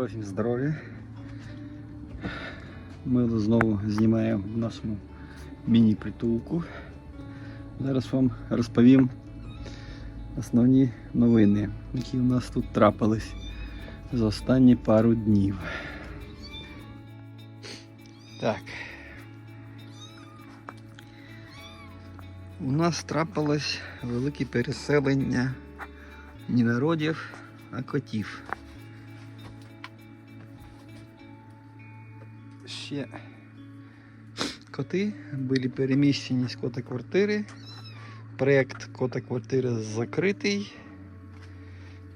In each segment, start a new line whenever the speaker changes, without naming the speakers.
Доброго всім здоров'я. Ми знову знімаємо в нашому міні-притулку. Зараз вам розповім основні новини, які у нас тут трапились за останні пару днів. Так. У нас трапилось велике переселення не народів, а котів. Ще коти були переміщені з кота-квартири. Проєкт кота-квартири закритий.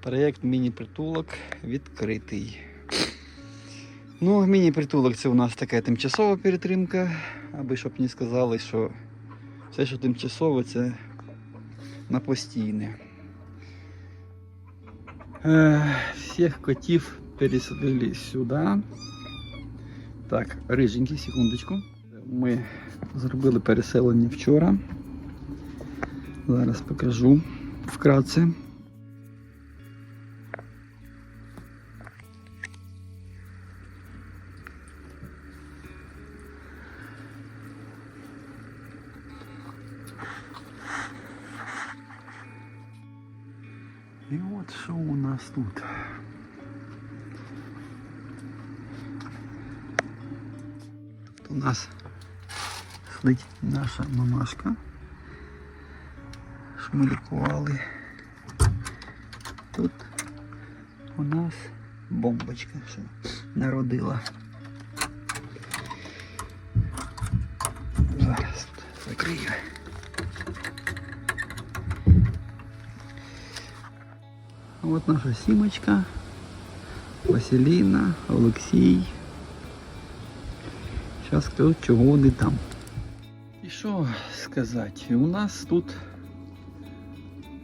Проєкт міні-притулок відкритий. Ну, міні-притулок це у нас така тимчасова перетримка, аби щоб не сказали, що все, що тимчасове, це на постійне. Е, Всіх котів пересадили сюди. Так, риженький, секундочку. Ми зробили переселення вчора. Зараз покажу вкратце. І от що у нас тут. нас сидить наша мамашка. Що ми лікували. Тут у нас бомбочка, що народила. Зараз тут закрию. От наша сімочка, Василіна, Олексій. Зараз скажу, чого вони там. І що сказати? У нас тут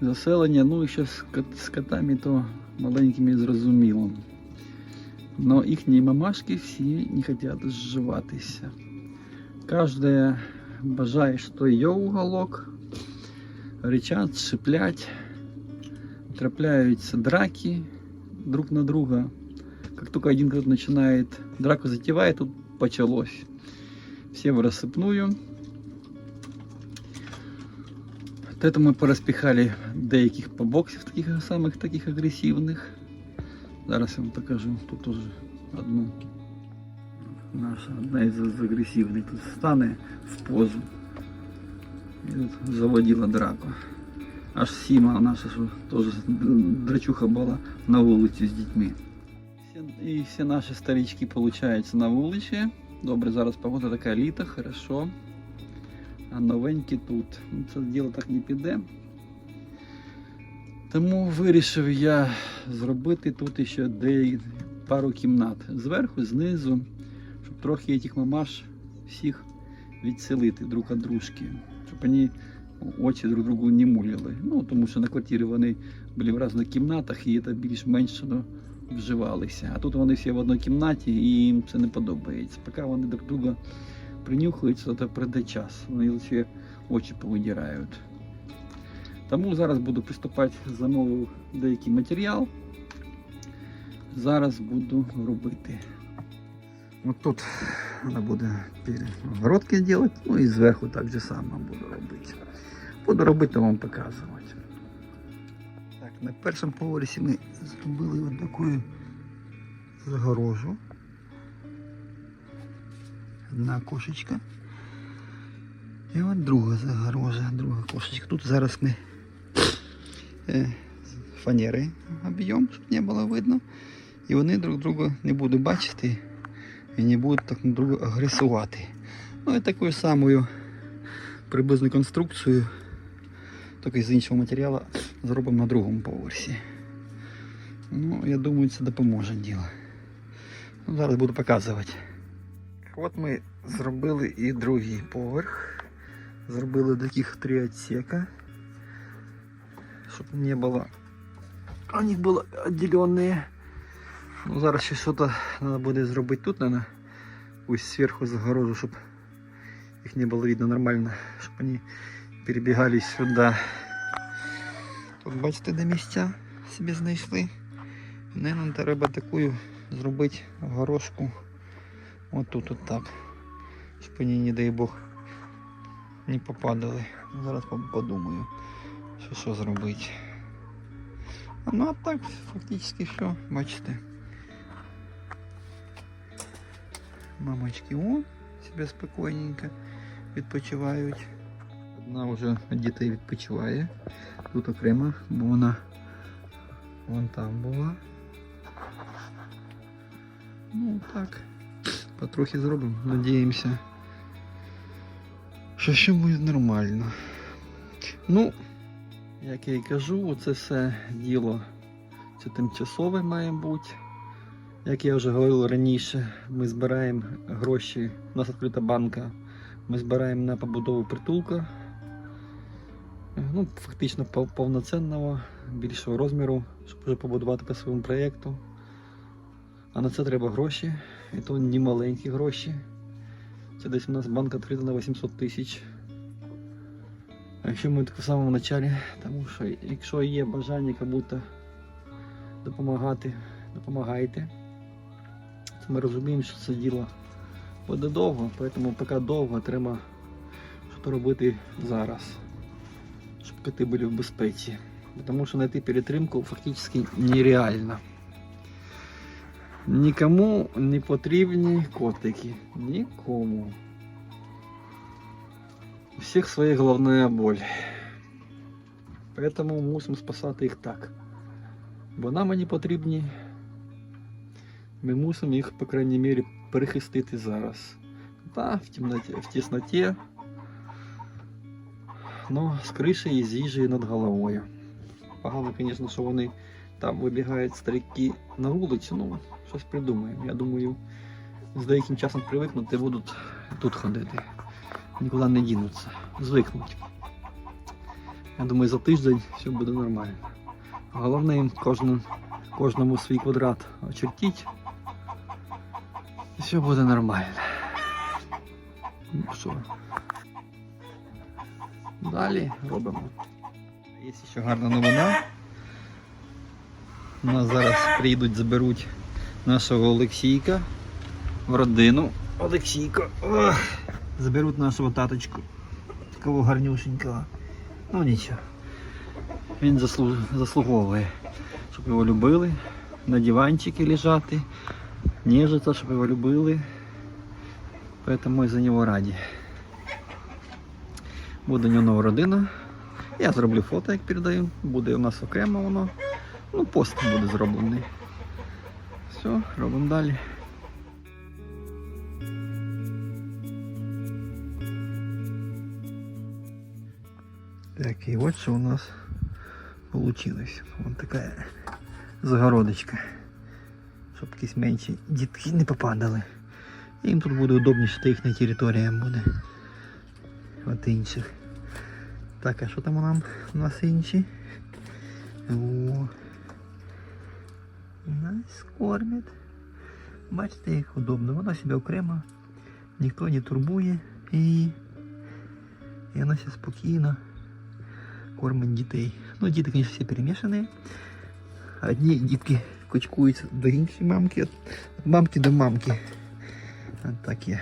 заселення, ну і ще з, кот- з котами, то маленькими зрозуміло. Но їхні мамашки всі не хочуть зживатися. Кожен бажає, що її уголок, ричать, шиплять, трапляются драки друг на друга. Как только один кто-то начинает драку затевает, тут почалось. Все в рассыпную. От этого ми пораспіхали деяких побоксів, таких самих таких агресивних. Зараз я вам покажу. Тут уже одну. Наша одна із агресивних тут стане в позу. І тут заводила драку. Аж Сіма наша що теж драчуха була на вулиці з дітьми. Всі- І всі наші старички, виходить, на вулиці. Добре, зараз погода така літа, хорошо. А новенькі тут. Ну, Це діло так не піде. Тому вирішив я зробити тут ще де пару кімнат. Зверху, знизу, щоб трохи цих мамаш всіх відселити друг від дружки. Щоб вони очі друг другу не мулили. Ну, тому що на квартирі вони були в різних кімнатах і це більш-менш ну, вживалися. А тут вони всі в одній кімнаті і їм це не подобається. Поки вони друг друга принюхаються, то прийде час. Вони лише очі повидірають. Тому зараз буду приступати, замовив деякий матеріал. Зараз буду робити. От тут треба буде перегородки робити, ну і зверху так же само буду робити. Буду робити, вам показувати. На першому поверсі ми зробили ось таку загорожу. Одна кошечка. І от друга загорожа, друга кошечка. Тут зараз ми е, фанери об'єм, щоб не було видно. І вони друг друга не будуть бачити і не будуть так на друга агресувати. Ну і такою самою приблизно конструкцією, тільки з іншого матеріалу, зробимо на другому поверсі. Ну, я думаю, це допоможе діло. Ну, зараз буду показувати. От ми зробили і другий поверх. Зробили таких три відсека, щоб не було. Вони були відділені. Ну, зараз ще щось треба буде зробити тут, наверное. Пусть зверху загорожу, щоб їх не було видно нормально, щоб вони перебігали сюди. Тут бачите, де місця собі знайшли. Наверное, треба таку зробити горошку. От тут от так. Щоб вони, не дай Бог, не попадали. Зараз подумаю, що, що зробити. Ну а так, фактично все, бачите. Мамочки, о, себе спокійненько відпочивають. Одна вже дітей відпочиває. Тут окремо, бо вона вон там була. Ну так, потрохи зробимо. Надіємося, що все буде нормально. Ну, як я і кажу, оце все діло це тимчасове має бути. Як я вже говорив раніше, ми збираємо гроші, у нас відкрита банка, ми збираємо на побудову притулка. Ну, фактично пов- повноцінного, більшого розміру, щоб вже побудувати по своєму проєкту. А на це треба гроші, і то не маленькі гроші. Це десь у нас банк відкрита на 800 тисяч. А якщо ми так в самому началі, тому що якщо є бажання кому-то допомагати, допомагайте. Ми розуміємо, що це діло буде довго, тому поки довго треба щось робити зараз, щоб коти були в безпеці. Тому що знайти перетримку фактично нереально. Нікому не потрібні котики. Нікому. У всіх своя головна боль. Поэтому мусимо спасати їх так. Бо нам вони потрібні. Ми мусимо їх, по крайній мірі, перехистити зараз. Та, в темноті, в тісноті. Ну, з криші і з їжею над головою. Погано, звісно, що вони там вибігають старики на вулицю, ну, щось придумаємо. Я думаю, з деяким часом привикнуть і будуть тут ходити. Нікуди не дінуться. Звикнуть. Я думаю, за тиждень все буде нормально. Головне їм кожному, кожному свій квадрат очертіть. І все буде нормально. Ну що. Далі робимо. Є ще гарна новина. У нас зараз приїдуть, заберуть нашого Олексійка в родину. Олексійко. Ох, заберуть нашого таточку. Такого гарнюшенького. Ну нічого. Він заслу... заслуговує, щоб його любили, на диванчикі лежати, ніжиться, щоб його любили. Поэтому ми за нього раді. Буде нього родина. Я зроблю фото, як передаю. Буде у нас окремо воно. Ну, пост буде зроблений. Все, робимо далі. Так, и вот что у нас получилось. Вот такая загородочка. Щоб якісь менші дітки не попадали. Їм тут буде удобніше, та їхня територія буде. От інших. Так, а що там у нам у нас інші? О. Нас кормять. Бачите, як удобно. Вона себе окремо, ніхто не турбує і, і вона себе спокійно кормить дітей. Ну, діти, звісно, всі перемішані. Одні дітки кучкують до іншої мамки, від мамки до мамки. От так є.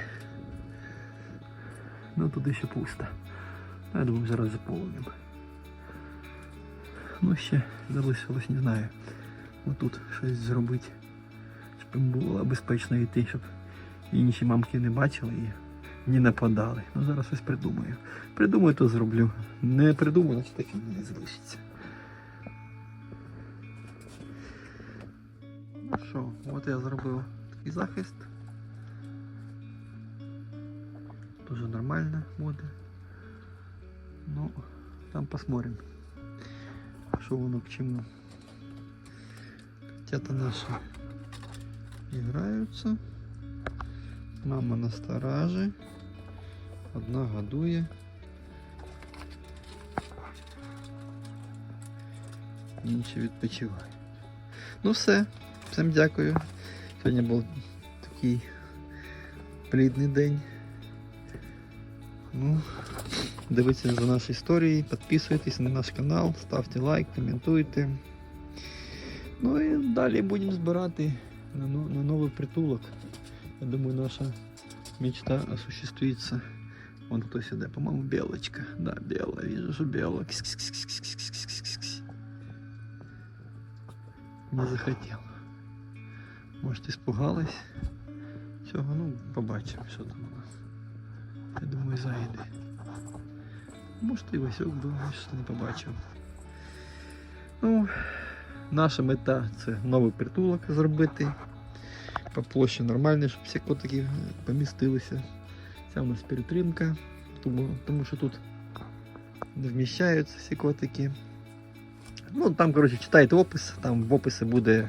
Ну тут ще пусто. Я думаю, зараз заповнимо. Ну ще залишилось, не знаю. Отут щось зробити, щоб їм було безпечно йти, щоб інші мамки не бачили і не нападали. Ну зараз щось придумаю. Придумаю, то зроблю. Не придумаю, значить так і не залишиться. Ну що, от я зробив такий захист. Дуже нормально буде. Ну, там посмотрим, що воно к чему. Котята наши играются. Мама на стороже. Одна годує. Інші відпочивають. Ну все. Всім дякую. Сьогодні був такий плідний день. Ну, дивіться за наші історії, підписуйтесь на наш канал, ставте лайк, коментуйте. Ну і далі будемо збирати на, на новый притулок. Я думаю, наша мечта осуществится. Вон кто сюда, по-моему, белочка. Да, белая, вижу, белая. Кис-кис-кис-кис-кис-кис-кис-кис. Не захотела. Может, испугалась цього, ну, побачимо, що там у нас. Я думаю, зайде. Може, і Васюк був, що не побачив. Ну, наша мета це новий притулок зробити. По площі нормально, щоб всі котики помістилися. Це у нас перетримка, тому, тому що тут не вміщаються всі котики. Ну, там, коротше, читайте опис, там в описі буде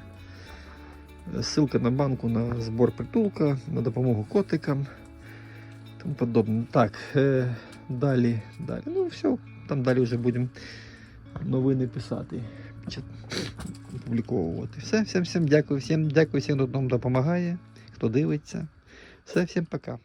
ссылка на банку на збор притулка, на допомогу котикам. Тому подобне. Так, е, далі, далі. Ну, все, там далі вже будемо новини писати. Опубліковувати. Все, всім, всім дякую, всім дякую, всім, хто нам допомагає, хто дивиться. Все, всім пока.